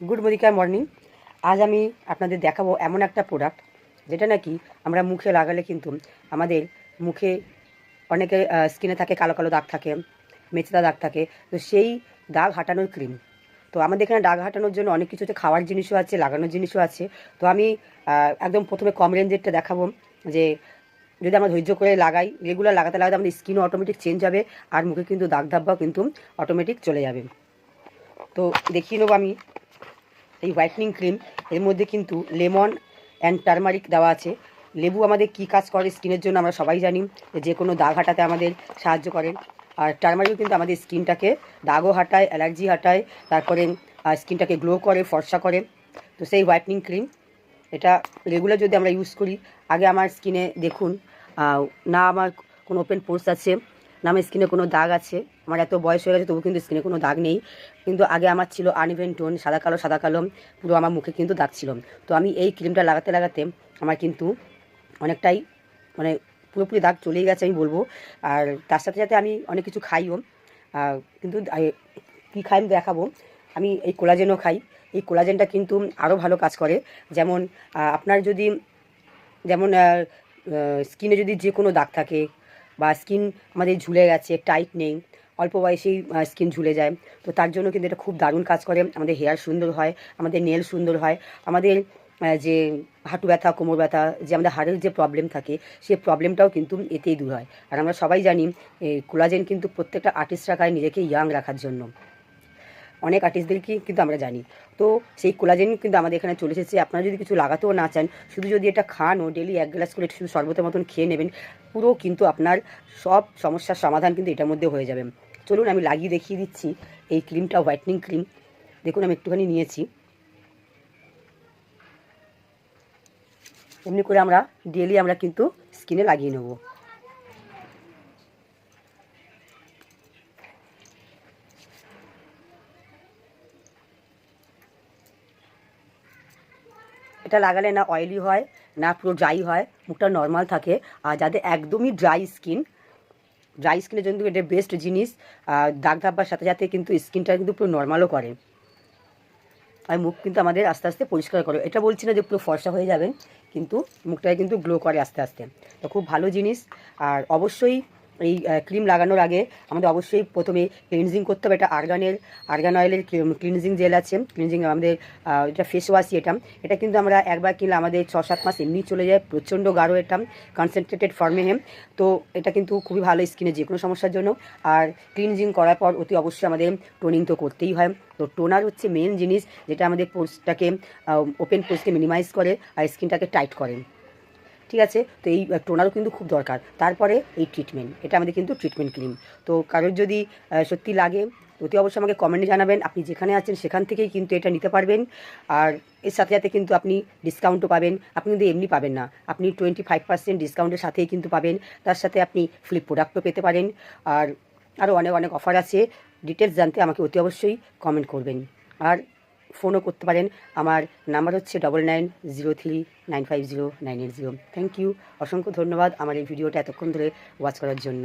Good মর্নিকা morning আজ আমি আপনাদের দেখাবো এমন একটা প্রোডাক্ট যেটা নাকি আমরা মুখে লাগালে কিন্তু আমাদের মুখে অনেকে স্কিনে থাকে, কালো কালো দাগ থাকে, মেচেদা দাগ থাকে, তো সেই দাগ হাঁটানোর ক্রিম তো আমাদের এখানে দাগ হাঁটানোর জন্য অনেক কিছুতে খাওয়ার জিনিসও আছে, লাগানোর জিনিসও আছে। তো আমি একদম প্রথমে কম রেঞ্জেরটা দেখাবো, যে যদি আমরা ধৈর্য করে লাগাই রেগুলার লাগাতে লাগাতে আমাদের স্কিনও অটোমেটিক চেঞ্জ হবে, আর মুখে কিন্তু দাগ ধাব্বাও কিন্তু অটোমেটিক চলে যাবে। তো দেখিয়ে নেব আমি এই হোয়াইটনিং ক্রিম এর মধ্যে কিন্তু লেমন অ্যান্ড টারমারিক দেওয়া আছে। লেবু আমাদের কী কাজ করে স্কিনের জন্য আমরা সবাই জানি, যে কোনো দাগ হাঁটাতে আমাদের সাহায্য করেন আর টারমারিকও কিন্তু আমাদের স্কিনটাকে দাগও হাঁটায় অ্যালার্জি হাঁটায়, তারপরে স্কিনটাকে গ্লো করে, ফর্সা করে। তো সেই হোয়াইটনিং ক্রিম এটা রেগুলার যদি আমরা ইউজ করি, আগে আমার স্কিনে দেখুন না আমার কোনো ওপেন পোর্স আছে না আমার স্কিনে কোনো দাগ আছে। আমার এত বয়স হয়ে গেছে, তবু কিন্তু স্কিনে কোনো দাগ নেই। কিন্তু আগে আমার ছিল আনইভেন টোন সাদা কালো সাদা কালো, পুরো আমার মুখে কিন্তু দাগ ছিল। তো আমি এই ক্রিমটা লাগাতে লাগাতে আমার কিন্তু অনেকটাই মানে পুরোপুরি দাগ চলেই গেছে আমি বলব। আর তার সাথে সাথে আমি অনেক কিছু খাইও। কিন্তু কী খাই আমি দেখাবো। আমি এই কোলাজেনও খাই। এই কোলাজেনটা কিন্তু আরও ভালো কাজ করে। যেমন আপনার যদি, যেমন স্কিনে যদি যে কোনো দাগ থাকে বা স্কিন আমাদের ঝুলে গেছে টাইট নেই, অল্প বয়সেই স্কিন ঝুলে যায়। তো তার জন্য কিন্তু এটা খুব দারুণ কাজ করে। আমাদের হেয়ার সুন্দর হয়, আমাদের নেল সুন্দর হয়, আমাদের যে হাঁটু ব্যথা, কোমর ব্যথা, যে আমাদের হাড়ের যে প্রবলেম থাকে, সে প্রবলেমটাও কিন্তু এতেই দূর হয়। আর আমরা সবাই জানি কোলাজেন কিন্তু প্রত্যেকটা আর্টিস্টরা খায় নিজেকে ইয়াং রাখার জন্য। অনেক আর্টিস্টদেরকে কিন্তু আমরা জানি। তো সেই কোলাজেন কিন্তু আমাদের এখানে চলে এসেছে। আপনারা যদি কিছু লাগাতেও না চান, শুধু যদি এটা খান ও ডেলি এক গ্লাস করে শুধু শরবতের মতন খেয়ে নেবেন, পুরো কিন্তু আপনার সব সমস্যার সমাধান কিন্তু এটার মধ্যে হয়ে যাবে। চলুন আমি লাগিয়ে দেখিয়ে দিচ্ছি এই ক্রিমটা হোয়াইটনিং ক্রিম দেখুন, আমি একটুখানি নিয়েছি। এমনি করে আমরা ডেলি আমরা কিন্তু স্কিনে লাগিয়ে নেব। এটা লাগালে না অয়েলি হয়, না পুরো ড্রাই হয়, মুখটা নর্মাল থাকে। আর যাদের একদমই ড্রাই স্কিন ড্রাই স্কিনের জন্য এটা বেস্ট জিনিস। দাগ ধাব্বার সাথে সাথে কিন্তু স্কিনটা কিন্তু পুরো নর্মালও করে। আর মুখ কিন্তু আমাদের আস্তে আস্তে পরিষ্কার করে। এটা বলছি না যে পুরো ফর্সা হয়ে যাবেন, কিন্তু মুখটাকে কিন্তু গ্লো করে আস্তে আস্তে। তো খুব ভালো জিনিস। আর অবশ্যই এই ক্রিম লাগানোর আগে আমাদের অবশ্যই প্রথমে ক্লিনজিং করতে হবে। এটা আর্গানের আর্গান অয়েলের ক্লিনজিং জেল আছে। ক্লিনজিং আমাদের এটা ফেস ওয়াশই এটা। এটা কিন্তু আমরা একবার কিনলে আমাদের ছ সাত মাস এমনি চলে যায়। প্রচণ্ড গাঢ় এটা কনসেন্ট্রেটেড ফর্মে হেম তো এটা কিন্তু খুবই ভালো স্কিনে যে কোনো সমস্যার জন্য। আর ক্লিনজিং করার পর অতি অবশ্যই আমাদের টোনিং তো করতেই হয়। তো টোনার হচ্ছে মেন জিনিস যেটা আমাদের পোর্সটাকে ওপেন পোস্টকে মিনিমাইজ করে আর স্কিনটাকে টাইট করে। ঠিক আছে? তো এই টোনারও কিন্তু খুব দরকার। তারপরে এই ট্রিটমেন্ট এটা আমাদের কিন্তু ট্রিটমেন্ট ক্রিম তো কারোর যদি সত্যি লাগে, অতি অবশ্যই আমাকে কমেন্টে জানাবেন। আপনি যেখানে আছেন সেখান থেকেই কিন্তু এটা নিতে পারবেন। আর এর সাথে সাথে কিন্তু আপনি ডিসকাউন্টও পাবেন। আপনি কিন্তু এমনি পাবেন না। আপনি টোয়েন্টি ফাইভ পার্সেন্ট ডিসকাউন্টের সাথেই কিন্তু পাবেন। তার সাথে আপনি ফ্লিপ প্রোডাক্টও পেতে পারেন। আর আরও অনেক অনেক অফার আছে। ডিটেলস জানতে আমাকে অতি অবশ্যই কমেন্ট করবেন। আর ফোনও করতে পারেন। আমার নাম্বার হচ্ছে double nine zero three nine five zero nine eight zero thank you অসংখ্য ধন্যবাদ আমার এই ভিডিওটা এতক্ষণ ধরে ওয়াচ করার জন্য।